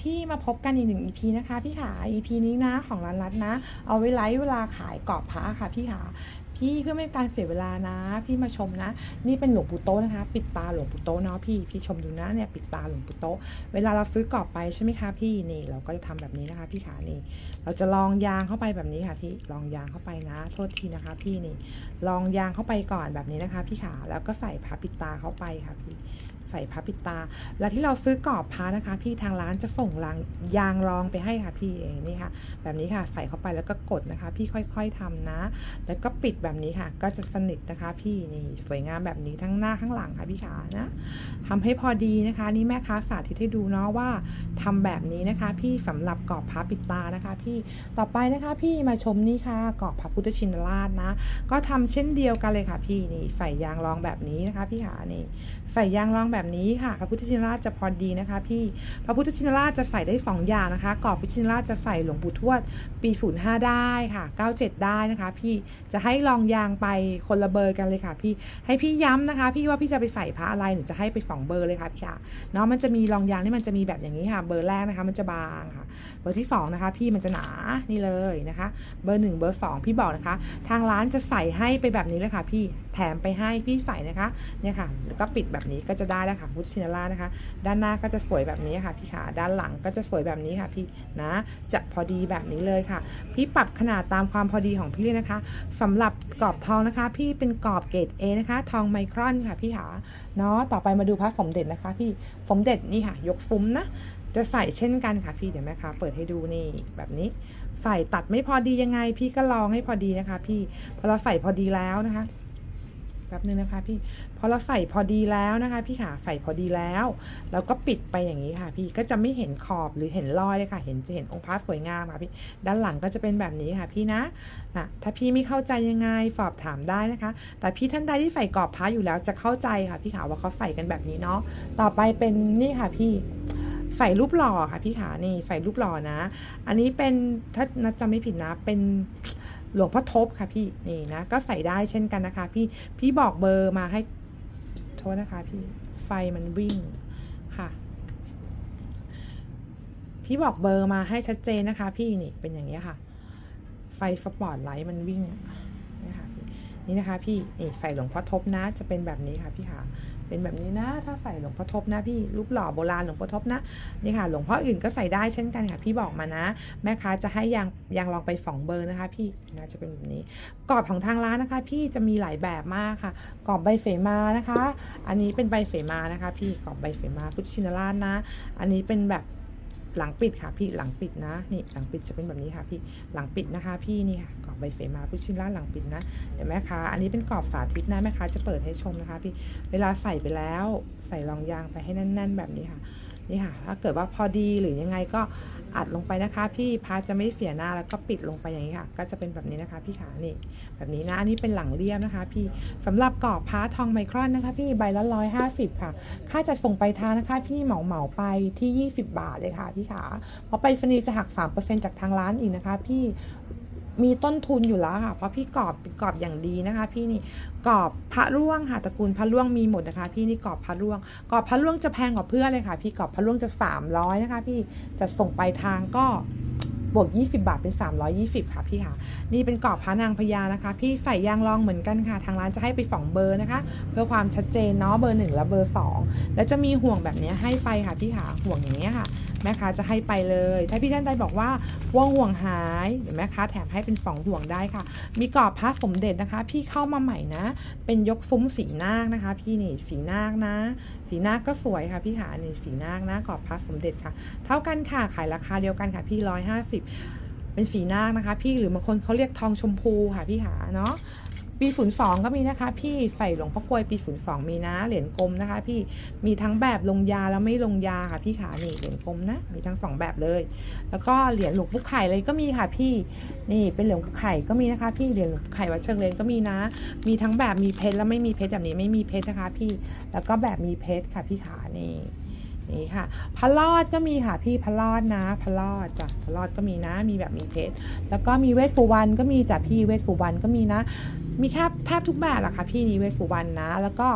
พี่มาพบกันอีกหนึ่ง EP นะคะพี่ขา EP นี้นะของร้านรัดนะ เอาไว้ไลฟ์เวลาขายกรอบพระค่ะพี่ขา พี่เพื่อไม่ให้การเสียเวลานะ พี่มาชมนะ นี่เป็นหลวงปู่โตนะคะ ปิดตาหลวงปู่โตเนาะพี่พี่ชมดูนะเนี่ยปิดตาหลวงปู่โตเวลาเราซื้อกรอบไปใช่ไหมคะพี่นี่เราก็จะทำแบบนี้นะคะพี่ขานี่ เราจะลองยางเข้าไปแบบนี้ค่ะพี่ลองยางเข้าไปนะ โทษทีนะคะ พี่นี่ลองยางเข้าไปก่อนแบบนี้นะคะ พี่ขาแล้วก็ใส่พาปิดตาเข้าไปค่ะพี่ ใส่พาปิดตา แล้วที่เราซื้อกรอบพานะคะ พี่ทางร้านจะส่งรางยางรองไปให้ค่ะพี่เองนี่ค่ะ แบบนี้ค่ะใส่เข้าไปแล้วก็กดนะคะ พี่ค่อยๆทำนะ แล้วก็ปิดแบบนี้ค่ะ ก็จะสนิทนะคะ พี่นี่สวยงามแบบนี้ทั้งหน้าข้างหลังค่ะพี่ขานะทำให้พอดีนะคะ นี่แม่ค้าสาธิตให้ดูเนาะว่าทำแบบนี้นะคะ พี่สำหรับกรอบพาปิดตานะคะ พี่ต่อไปนะคะ พี่มาชมนี่ค่ะกรอบพระพุทธชินราชนะ ก็ทำเช่นเดียวกันเลยค่ะ พี่นี่ใส่ยางรองแบบนี้นะคะ พี่ขานี่ใส่ยางรองแบบนี้ค่ะพระพุทธชินราชจะพอดีนะคะ พี่พระพุทธชินราชจะใส่ได้สองอย่างนะคะกรอบพุทธชินราชจะใส่หลวงปู่ทวด ปีศูนย์ห้าได้ค่ะเก้าเจ็ดได้นะคะ พี่จะให้ลองยางไปคนละเบอร์กันเลยค่ะ พี่ให้พี่ย้ำนะคะ พี่ว่าพี่จะไปใส่พระอะไรหนูจะให้ไปสองเบอร์เลยค่ะพี่ค่ะเนาะมันจะมีลองยางที่มันจะมีแบบอย่างนี้ค่ะ เบอร์แรกนะคะ มันจะบางค่ะ เบอร์ที่สองนะคะ พี่มันจะหนานี่เลยนะคะ เบอร์หนึ่งเบอร์สองพี่บอกนะคะ ทางร้านจะใส่ให้ไปแบบนี้เลยค่ะพี่ แถมไปให้พี่ใส่นะคะเนี่ยค่ะแล้วก็ปิดแบบนี้ก็จะได้แล้วค่ะพุทธชินราชนะคะ ด้านหน้าก็จะสวยแบบนี้ค่ะพี่ขาด้านหลังก็จะสวยแบบนี้ค่ะพี่นะ จะพอดีแบบนี้เลยค่ะ พี่ปรับขนาดตามความพอดีของพี่เลยนะคะสำหรับกรอบทองนะคะ พี่เป็นกรอบเกรด A นะคะ ทองไมครอนค่ะพี่ขาเนาะต่อไปมาดูพระสมเด็จนะคะ พี่สมเด็จนี่ค่ะ ยกฟุ้มนะจะใส่เช่นกันค่ะพี่เดี๋ยวแม่ค้าเปิดให้ดูนี่แบบนี้ ใส่ตัดไม่พอดียังไง พี่ก็ลองให้พอดีนะคะ พี่พอเราใส่พอดีแล้วนะคะ ป๊บนึงนะคะพี่พอเราใส่พอดีแล้วนะคะ พี่ขาใส่พอดีแล้วเราก็ปิดไปอย่างนี้ค่ะ พี่ก็จะไม่เห็นขอบหรือเห็นรอยเลยค่ะ เห็นจะเห็นองค์พระสวยงามค่ะพี่ด้านหลังก็จะเป็นแบบนี้ค่ะพี่นะนะถ้าพี่ไม่เข้าใจยังไงสอบถามได้นะคะ แต่พี่ท่านใดที่ใส่กรอบพระอยู่แล้วจะเข้าใจค่ะพี่ขาว่าเขาใส่กันแบบนี้เนาะต่อไปเป็นนี่ค่ะพี่ใส่รูปหล่อค่ะพี่ขานี่ใส่รูปหล่อนะ อันนี้เป็นถ้านัดจำไม่ผิดนะเป็น หลวงพ่อทบค่ะพี่นี่นะก็ใส่ได้เช่นกันนะคะ พี่พี่บอกเบอร์มาให้โทษนะคะพี่ไฟมันวิ่งค่ะ พี่บอกเบอร์มาให้ชัดเจนนะคะ พี่นี่เป็นอย่างนี้ค่ะ ไฟสปอร์ตไลท์มันวิ่งนี่ค่ะนี่นะคะ พี่นี่ใส่หลวงพ่อทบนะจะเป็นแบบนี้ค่ะพี่ค่ะ เป็นแบบนี้นะ ถ้าใส่หลวงพ่อทบนะพี่รูปหล่อโบราณหลวงพ่อทบนะนี่ค่ะ หลวงพ่ออื่นก็ใส่ได้เช่นกันค่ะ พี่บอกมานะ แม่ค้าจะให้ยางยางลองไปฝองเบอร์นะคะ พี่นะจะเป็นแบบนี้กรอบของทางร้านนะคะ พี่จะมีหลายแบบมากค่ะกรอบใบเสมานะคะ อันนี้เป็นใบเสมานะคะ พี่กรอบใบเสมาพุทธชินราชนะ อันนี้เป็นแบบ หลังปิดค่ะพี่หลังปิดนะนี่หลังปิดจะเป็นแบบนี้ค่ะพี่หลังปิดนะคะ พี่นี่ค่ะกรอบใบเสมาพุทธชินราหลังปิดนะเดี๋ยวแม่ค้าอันนี้เป็นกรอบฝาทิศนะแม่ค้าจะเปิดให้ชมนะคะ พี่เวลาใส่ไปแล้ว ใส่รองยางไปให้แน่น ๆ แบบนี้ค่ะนี่ค่ะถ้าเกิดว่าพอดีหรือยังไงก็ อัดลงไปนะคะ พี่พาจะไม่เสียหน้าแล้วก็ปิดลงไปอย่างนี้ค่ะ ก็จะเป็นแบบนี้นะคะ พี่ขานี่แบบนี้นะอันนี้เป็นหลังเรียบนะคะ พี่สำหรับกรอบพาทองไมครอนนะคะ พี่ใบละร้อยห้าสิบค่ะ ค่าจัดส่งไปทางนะคะ พี่เหมาเหมาไปที่20บาทเลยค่ะ พี่ขาเพราะไปฟนีจะหัก3%จากทางร้านอีกนะคะ พี่ มีต้นทุนอยู่แล้วค่ะ เพราะพี่กรอบกรอบอย่างดีนะคะ พี่นี่กรอบพระร่วงค่ะตระกูลพระร่วงมีหมดนะคะ พี่นี่กรอบพระร่วงกรอบพระร่วงจะแพงกว่าเพื่อนเลยค่ะ พี่กรอบพระร่วงจะ300นะคะ พี่จะส่งไปทางก็ บวก 20 บาทเป็น 320 ค่ะพี่ค่ะ นี่เป็นกรอบพระนางพญานะคะ พี่ใส่ยางรองเหมือนกันค่ะ ทางร้านจะให้ไปสองเบอร์นะคะ เพื่อความชัดเจนเนาะเบอร์หนึ่งและเบอร์สองแล้วจะมีห่วงแบบนี้ให้ไปค่ะพี่ค่ะห่วงอย่างนี้ยค่ะแม่ค้าจะให้ไปเลย ถ้าพี่ท่านใดบอกว่าว่าห่วงหายเดี๋ยวแม่ค้าแถมให้เป็นสองห่วงได้ค่ะ มีกรอบพระสมเด็จนะคะ พี่เข้ามาใหม่นะ เป็นยกฟุ้มสีนาคนะคะ พี่นี่สีนาคนะ สีนาคก็สวยค่ะพี่ขานี่สีนาคนะกรอบพระสมเด็จค่ะ เท่ากันค่ะขายราคาเดียวกันค่ะพี่ร้อยห้าสิบเป็นสีนาคนะคะ พี่หรือบางคนเขาเรียกทองชมพูค่ะพี่หาเนาะปีศูนย์สองก็มีนะคะ พี่ใส่หลวงพ่อกลวยปีศูนย์สองมีนะเหรียญกลมนะคะ พี่มีทั้งแบบลงยาแล้วไม่ลงยาค่ะพี่ขานี่เหรียญกลมนะมีทั้งสองแบบเลย แล้วก็เหรียญหลวงปู่ไข่เลยก็มีค่ะพี่นี่เป็นเหรียญหลวงปู่ไข่ก็มีนะคะ พี่เหรียญหลวงปู่ไข่วัดเชิงเลนก็มีนะ มีทั้งแบบมีเพชรแล้วไม่มีเพชรแบบนี้ไม่มีเพชรนะคะ พี่แล้วก็แบบมีเพชรค่ะพี่ขานี่ นี้ค่ะพะลอดก็มีค่ะพี่พะลอดนะพะลอดจ้ะพะลอดก็มีนะ มีแบบมีเพชรแล้วก็มีเวสสุวรรณก็มีจ้ะพี่เวสสุวรรณก็มีนะ มีแทบแทบทุกแบบแหละค่ะพี่นี่เวสสุวรรณนะ แล้วก็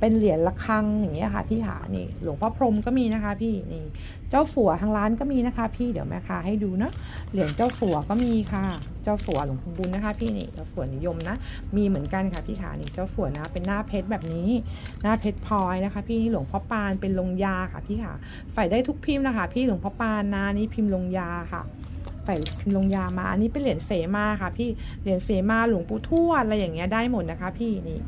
เป็นเหรียญระฆังอย่างเงี้ยค่ะพี่หานี่หลวงพ่อพรหมก็มีนะคะ พี่นี่เจ้าฝัวทางร้านก็มีนะคะ พี่เดี๋ยวแม่ค้าให้ดูเนาะ เหรียญเจ้าฝัวก็มีค่ะ เจ้าฝัวหลวงปู่บุญนะคะ พี่นี่เจ้าฝัวนิยมนะ มีเหมือนกันค่ะพี่ขานี่เจ้าฝัวนะ เป็นหน้าเพชรแบบนี้ หน้าเพชรพลอยนะคะ พี่นี่หลวงพ่อปานเป็นลงยาค่ะพี่ค่ะใส่ได้ทุกพิมพ์นะคะ พี่หลวงพ่อปานนะนี่พิมพ์ลงยาค่ะใส่พิมพ์ลงยามา อันนี้เป็นเหรียญเฟมาค่ะ พี่ เหรียญเฟมาหลวงปู่ทวดอะไรอย่างเงี้ยได้หมดนะคะ พี่นี่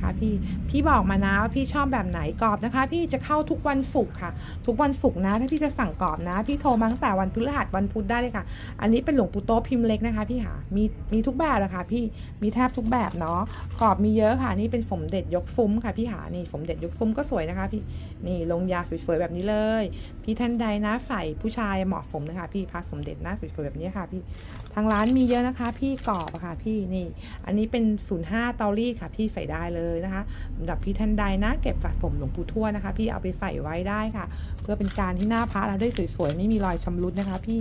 นะคะ พี่พี่บอกมานะว่าพี่ชอบแบบไหนกรอบนะคะ พี่จะเข้าทุกวันศุกร์ค่ะ ทุกวันศุกร์นะ ถ้าพี่จะสั่งกรอบนะ พี่โทรมาตั้งแต่วันพฤหัสวันพุธได้เลยค่ะ อันนี้เป็นหลวงปู่โตพิมพ์เล็กนะคะ พี่ค่ะมีมีทุกแบบเลยค่ะพี่มีแทบทุกแบบเนาะกรอบมีเยอะค่ะนี่เป็นสมเด็จยกฟุ้มค่ะพี่หานี่สมเด็จยกฟุ้มก็สวยนะคะ พี่นี่ลงยาสวยๆแบบนี้เลย พี่ท่านใดนะใส่ผู้ชายเหมาะสมนะคะ พี่พระสมเด็จนะสวยๆแบบนี้ค่ะ พี่ทางร้านมีเยอะนะคะ พี่กรอบค่ะ พี่นี่ อันนี้เป็น05เตารีดค่ะ พี่ใส่ได้เลยยนะคะสำหรับพี่ท่านใดนะ เก็บสะสมหลวงปู่ทวดนะคะ พี่เอาไปใส่ไว้ได้ค่ะ เพื่อเป็นการที่หน้าพระเราได้สวยๆไม่มีรอยชำรุดนะคะ พี่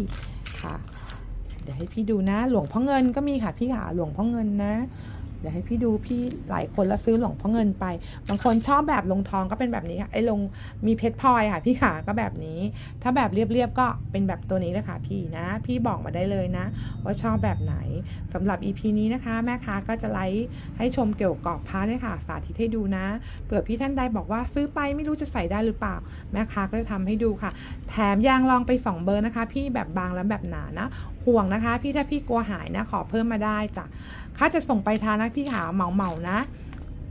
ค่ะ เดี๋ยวให้พี่ดูนะ หลวงพ่อเงินก็มีค่ะพี่ขาหลวงพ่อเงินนะ เดี๋ยวให้พี่ดูพี่หลายคนแล้วซื้อหลวงพ่อเงินไป บางคนชอบแบบลงทองก็เป็นแบบนี้ค่ะไอ้ลงมีเพชรพลอยค่ะพี่ขาก็แบบนี้ ถ้าแบบเรียบๆก็เป็นแบบตัวนี้เลยค่ะพี่นะ พี่บอกมาได้เลยนะ ว่าชอบแบบไหนสำหรับ EP นี้นะคะ แม่ค้าก็จะไลฟ์ให้ชมเกี่ยวกับพระเนี่ยค่ะ สาธิตให้ดูนะเผื่อพี่ท่านใดบอกว่าซื้อไปไม่รู้จะใส่ได้หรือเปล่า แม่ค้าก็จะทำให้ดูค่ะ แถมยางลองไปสองเบอร์นะคะ พี่แบบบางและแบบหนานะห่วงนะคะ พี่ถ้าพี่กลัวหายนะขอเพิ่มมาได้จ้ะค่าจะส่งไปทางนะพี่ขาเหมาเหมานะ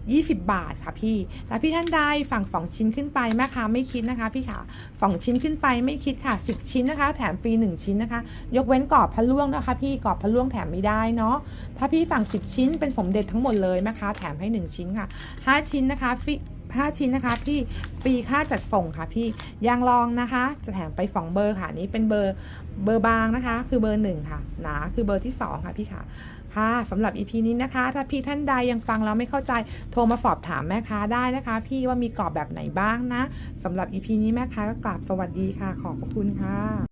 20 บาทค่ะพี่แล้วพี่ท่านใดฝั่งสองชิ้นขึ้นไปแม่ค้าไม่คิดนะคะ พี่ขาสองชิ้นขึ้นไปไม่คิดค่ะ 10 ชิ้นนะคะ แถมฟรี1ชิ้นนะคะ ยกเว้นกรอบพะล่วงนะคะ พี่กรอบพะล่วงแถมไม่ได้เนาะถ้าพี่ฝั่ง 10 ชิ้นเป็นสมเด็จทั้งหมดเลยแม่ค้าแถมให้ 1 ชิ้นค่ะ 5 ชิ้นนะคะฟรี 5 ชิ้นนะคะพี่ฟรีค่าจัดส่งค่ะพี่ยางรองนะคะ จะแถมไปสองเบอร์ค่ะนี้เป็นเบอร์เบอร์บางนะคะ คือเบอร์หนึ่งค่ะหนาคือเบอร์ที่สองค่ะพี่ค่ะค่ะสำหรับ EP นี้นะคะ ถ้าพี่ท่านใดยังฟังแล้วไม่เข้าใจโทรมาสอบถามแม่ค้าได้นะคะ พี่ว่ามีกรอบแบบไหนบ้างนะสำหรับ EP นี้แม่ค้าก็กราบสวัสดีค่ะขอบพระคุณค่ะ